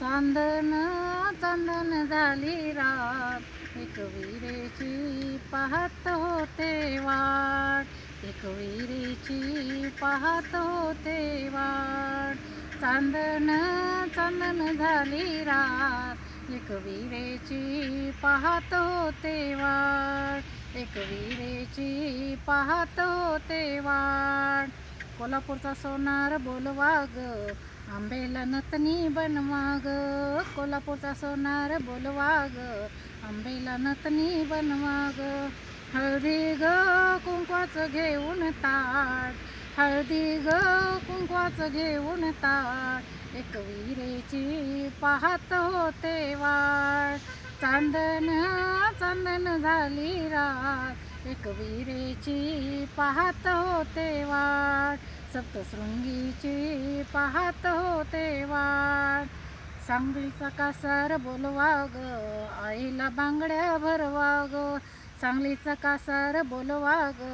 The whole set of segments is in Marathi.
चांदन चांदन झाली रात. एक विरेची पाहत होते वाट. एक विरेची पाहत होते वाट. चांदन चांदन झाली रात. एक विरेची पाहत होते वाट. एक विरेची पाहत होते वाट. कोल्हापूरचा सोनार बोलवा ग आंबेला नतनी बनवा ग कोल्हापूरचा सोनार बोलवा ग आंबेला नतनी बनवा ग हळदी ग कुंकवाचं घेऊन ताट हळदी ग कुंकवाचं घेऊन ताट. एक विरेची पाहत होते वाट चांदन चांदन झाली रात. एक विरेची पाहत होते वाट सप्तशृंगीची पाहत होते वाट. सांगलीचा कासार बोलवा ग आईला बांगड्या भरवा ग सांगलीचा कासार बोलवा ग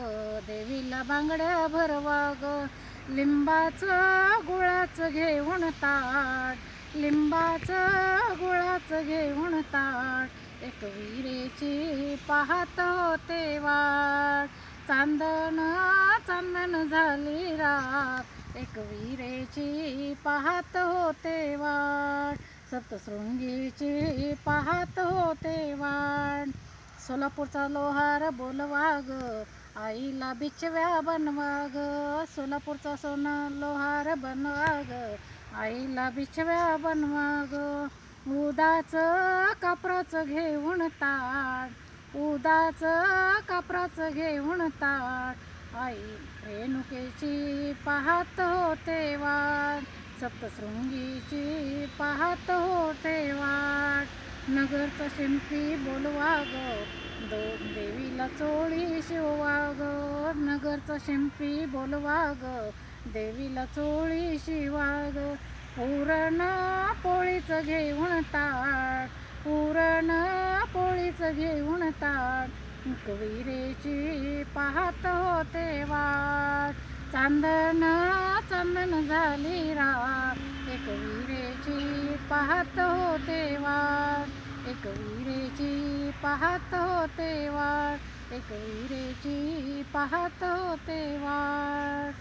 देवीला बांगड्या भरवा ग लिंबाचं गुळाचं घेऊन ताट लिंबाचं गुळाचं घेऊन ताट. एक विरेची पाहत होते वाट. चांदन चांदन झाली रात. एक विरेची पाहत होते वाट. सप्तशृंगीची पाहत होते वाट. सोलापूरचा लोहार बोलवा आईला बिचव्या बनवा सोलापूरचा सोना लोहार बनवा ग आईला बिचव्या बनवा ग उदाचं कापराचं घेऊन ताड उदाचं कापराचं घेऊन ताट. आई रेणुकेची पाहत होते वाट. सप्तशृंगीची पाहत होते वाट. नगरचा शिंपी बोलवा ग दोन देवीला चोळी शिववा ग नगरचा शिंपी बोलवा ग देवीला चोळी शिवा ग पुरण पोळीचं घेऊन ता घेऊन ताट कविरेची पाहत होते वाट. चांदन चंदन झाली रात. एक विरेची पाहत होते वाट. एक विरेची पाहत होते वाट. एक विरेची पाहत होते वाट.